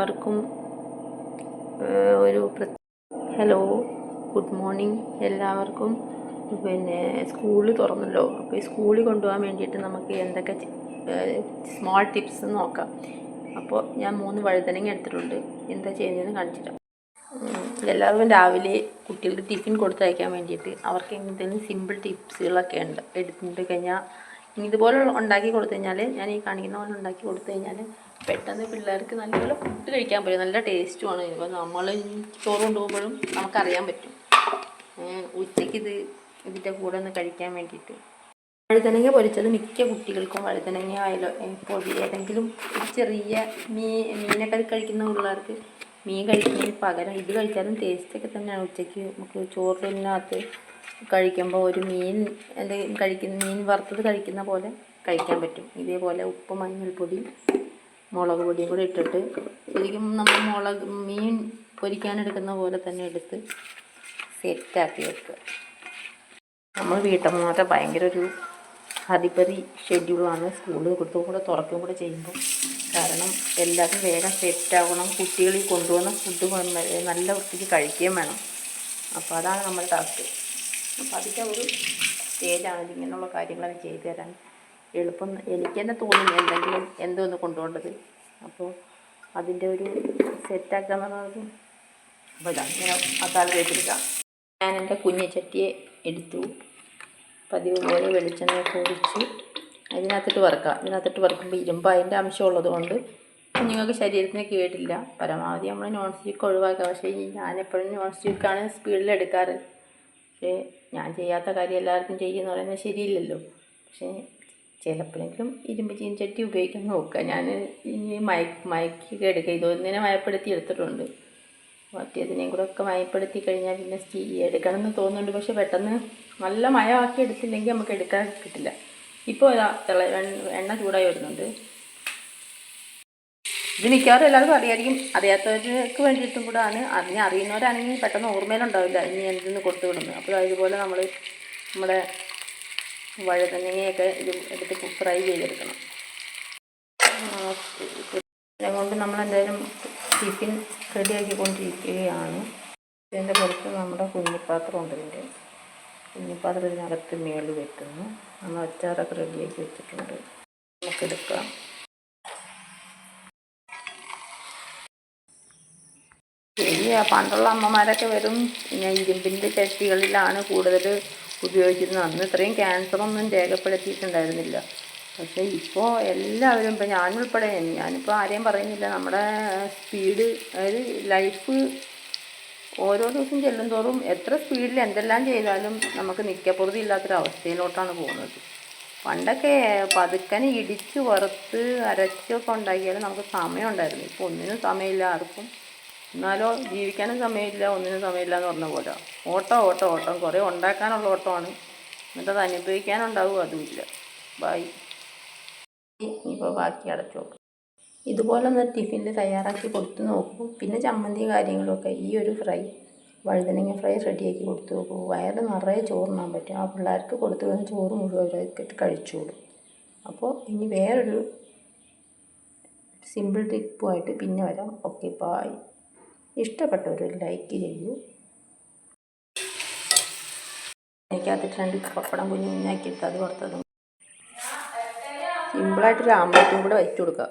എല്ലാവർക്കും ഒരു hello good morning എല്ലാവർക്കും. പിന്നെ സ്കൂളിൽ തുറന്നല്ലോ അപ്പോൾ ഈ സ്കൂളിൽ കൊണ്ടുപോകാൻ വേണ്ടിയിട്ട് നമുക്ക് എന്തൊക്കെ സ്മോൾ ടിപ്സ് നോക്കാം. അപ്പോൾ ഞാൻ മൂന്ന് വഴുതനങ്ങ എടുത്തിട്ടുണ്ട്. എന്താ ചെയ്യുന്നതെന്ന് കാണിച്ചിട്ട് എല്ലാവരും രാവിലെ കുട്ടികൾക്ക് ടിഫിൻ കൊടുത്തയക്കാൻ വേണ്ടിയിട്ട് അവർക്ക് എന്തെങ്കിലും സിമ്പിൾ ടിപ്സുകളൊക്കെ ഉണ്ട് എടുത്തിട്ട് കഴിഞ്ഞാൽ. ഇതുപോലെ ഉണ്ടാക്കി കൊടുത്തു കഴിഞ്ഞാൽ ഞാൻ ഈ കാണിക്കുന്ന പോലെ ഉണ്ടാക്കി കൊടുത്തു കഴിഞ്ഞാൽ പെട്ടെന്ന് പിള്ളേർക്ക് നല്ലപോലെ ഫുഡ് കഴിക്കാൻ പറ്റും. നല്ല ടേസ്റ്റുമാണ് ഇപ്പോൾ നമ്മൾ ചോറ് കൊണ്ടുപോകുമ്പോഴും നമുക്കറിയാൻ പറ്റും. ഉച്ചയ്ക്ക് ഇത് ഇതിന്റെ കൂടെ ഒന്ന് കഴിക്കാൻ വേണ്ടിയിട്ട്. വഴുതനങ്ങ പൊരിച്ചത് മിക്ക കുട്ടികൾക്കും വഴുതനങ്ങ ആയാലോ പൊടി ഏതെങ്കിലും ചെറിയ മീ മീനൊക്കെ കഴിക്കുന്ന പിള്ളേർക്ക് മീൻ കഴിക്കുന്നതിന് പകരം ഇത് കഴിച്ചാലും ടേസ്റ്റൊക്കെ തന്നെയാണ്. ഉച്ചയ്ക്ക് നമുക്ക് ചോറിനകത്ത് കഴിക്കുമ്പോൾ ഒരു മീൻ എന്തെങ്കിലും കഴിക്കുന്ന മീൻ വറുത്തത് കഴിക്കുന്ന പോലെ കഴിക്കാൻ പറ്റും. ഇതേപോലെ ഉപ്പ് മഞ്ഞൾപ്പൊടി മുളക് പൊടിയും കൂടി ഇട്ടിട്ട് ശരിക്കും നമ്മൾ മുളക് മീൻ പൊരിക്കാനെടുക്കുന്ന പോലെ തന്നെ എടുത്ത് സെറ്റാക്കി വെക്കുക. നമ്മൾ വീട്ടമ്മമാരെ ഭയങ്കര ഒരു ഹരിപരി ഷെഡ്യൂളാണ് സ്കൂളിൽ കൊടുത്തും കൂടെ തുറക്കും കൂടെ ചെയ്യുമ്പോൾ. കാരണം എല്ലാവരും വേഗം സെറ്റാവണം. കുട്ടികളിൽ കൊണ്ടുവന്ന ഫുഡ് നല്ല വൃത്തിക്ക് കഴിക്കുകയും വേണം. അപ്പോൾ അതാണ് നമ്മുടെ ടാസ്ക് അപ്പോൾ അതിന്റെ ഒരു സ്റ്റേജാണ് ഇങ്ങനെയുള്ള കാര്യങ്ങളൊക്കെ ചെയ്തു തരാൻ. എളുപ്പം എനിക്ക് തന്നെ തോന്നുന്നു എന്തെങ്കിലും എന്തോന്ന് കൊണ്ടുപോകേണ്ടത്. അപ്പോൾ അതിന്റെ ഒരു സെറ്റാക്കാൻ എന്നുള്ളത് അപ്പോൾ ഇതാണ് ഇങ്ങനെ മസാല തേച്ചെടുക്കാം ഞാൻ എന്റെ കുഞ്ഞു ചട്ടിയെ എടുത്തു. പതിവ് പോലെ വെളിച്ചെണ്ണ പൊടിച്ച് അതിനകത്തിട്ട് വറുക്കാം. ഇതിനകത്തിട്ട് വറുക്കുമ്പോൾ ഇരുമ്പ് അതിന്റെ അംശം കൊണ്ട് കുഞ്ഞുങ്ങൾക്ക് ശരീരത്തിന് കേടില്ല. പരമാവധി നമ്മൾ നോൺ സ്റ്റിക്ക് ഒഴിവാക്കുക. പക്ഷേ ഞാനെപ്പോഴും നോൺ സ്റ്റിക്കാണ് സ്പീഡിൽ എടുക്കാറ്. പക്ഷേ ഞാൻ ചെയ്യാത്ത കാര്യം എല്ലാവർക്കും ചെയ്യുമെന്ന് പറയുന്നത് ശരിയില്ലല്ലോ. പക്ഷേ ചിലപ്പോഴെങ്കിലും ഇരുമ്പ് ചീനച്ചട്ടി ഉപയോഗിക്കാൻ നോക്കുക. ഞാൻ ഈ മയക്ക് മയക്കൊക്കെ എടുക്കുക. ഇതൊന്നിനെ മയപ്പെടുത്തി എടുത്തിട്ടുണ്ട്. മറ്റേതിനെയും കൂടെ ഒക്കെ മയപ്പെടുത്തി കഴിഞ്ഞാൽ പിന്നെ സ്റ്റീ എടുക്കണം എന്ന് തോന്നുന്നുണ്ട്. പക്ഷെ പെട്ടെന്ന് നല്ല മയമാക്കി എടുത്തില്ലെങ്കിൽ നമുക്ക് എടുക്കാൻ കിട്ടില്ല. ഇപ്പോൾ തിള എണ്ണ- എണ്ണ ചൂടായി വരുന്നുണ്ട്. ഇത് മിക്കവാറും എല്ലാവർക്കും അറിയായിരിക്കും. അറിയാത്തവർക്ക് വേണ്ടിയിട്ടും കൂടെ ആണ് അതിനെ അറിയുന്നവരാണെങ്കിൽ പെട്ടെന്ന് ഓർമ്മയിലുണ്ടാവില്ല ഇനി എന്തെന്ന് കൊടുത്തു വിടുന്നത്. അപ്പോൾ അതുപോലെ നമ്മൾ നമ്മുടെ വഴുതനങ്ങയൊക്കെ ഇത് എടുത്ത് ഫ്രൈ ചെയ്തെടുക്കണം. നമ്മൾ എന്തായാലും ടിഫിൻ റെഡിയാക്കിക്കൊണ്ടിരിക്കുകയാണ്. ഇതിന്റെ പുറത്ത് നമ്മുടെ കുഞ്ഞിപ്പാത്രം ഉണ്ട് ഇതിന്റെ. കുഞ്ഞിപ്പാത്രം ഇതിനകത്ത് മേളിൽ വെക്കുന്നു. നമ്മൾ അച്ചാറൊക്കെ റെഡിയാക്കി വെച്ചിട്ടുണ്ട്. നമുക്കെടുക്കാം ശരിയാ പണ്ടുള്ള അമ്മമാരൊക്കെ വരും പിന്നെ ഇരുമ്പിന്റെ ചട്ടികളിലാണ് കൂടുതൽ ഉപയോഗിച്ചിരുന്നത് അന്ന് ഇത്രയും ക്യാൻസറൊന്നും രേഖപ്പെടുത്തിയിട്ടുണ്ടായിരുന്നില്ല. പക്ഷേ ഇപ്പോൾ എല്ലാവരും ഇപ്പോൾ ഞാനുൾപ്പെടെ ഞാനിപ്പോൾ ആരെയും പറയുന്നില്ല. നമ്മുടെ സ്പീഡ് അതായത് ലൈഫ് ഓരോ ദിവസം ചെല്ലും തോറും എത്ര സ്പീഡിൽ എന്തെല്ലാം ചെയ്താലും നമുക്ക് നിൽക്കപ്പുറതി ഇല്ലാത്തൊരവസ്ഥയിലോട്ടാണ് പോകുന്നത്. പണ്ടൊക്കെ പതുക്കനെ ഇടിച്ച് വറുത്ത് അരച്ചൊക്കെ ഉണ്ടാക്കിയാലും നമുക്ക് സമയം ഉണ്ടായിരുന്നു. ഇപ്പോൾ ഒന്നിനും സമയമില്ല. ആർക്കും എന്നാലോ ജീവിക്കാനും സമയമില്ല ഒന്നിനും സമയമില്ല എന്ന് പറഞ്ഞ പോലെ. ഓട്ടോ ഓട്ടോ ഓട്ടം. കുറേ ഉണ്ടാക്കാനുള്ള ഓട്ടമാണ്. എന്നിട്ട് അത് അനുഭവിക്കാനുണ്ടാവും അതുമില്ല. ബായ് ഇനിയിപ്പോൾ ബാക്കി അടച്ചു ഇതുപോലെ ഒന്ന് ടിഫിനിൽ തയ്യാറാക്കി കൊടുത്തു നോക്കൂ. പിന്നെ ചമ്മന്തി കാര്യങ്ങളൊക്കെ ഈ ഒരു ഫ്രൈ വഴുതനങ്ങ ഫ്രൈ റെഡിയാക്കി കൊടുത്തു നോക്കൂ. വയറ് നിറയെ ചോറുണ്ണാൻ പറ്റും. ആ പിള്ളേർക്ക് കൊടുത്തു വന്ന് ചോറ് മുഴുവൻ അവരൊക്കെ കഴിച്ചോളും. അപ്പോൾ ഇനി വേറൊരു സിമ്പിൾ ട്രിപ്പുമായിട്ട് പിന്നെ വരാം. ഓക്കെ ബായ് ഇഷ്ടപ്പെട്ടവർ ലൈക്ക് ചെയ്യൂ. എനിക്കകത്തിട്ട് രണ്ട് പപ്പടം കുഞ്ഞു കുഞ്ഞാക്കിയിട്ട് അത് വറുത്തതും. സിമ്പിളായിട്ടൊരു ആംബ്ലേറ്റും കൂടെ വെച്ചു കൊടുക്കുക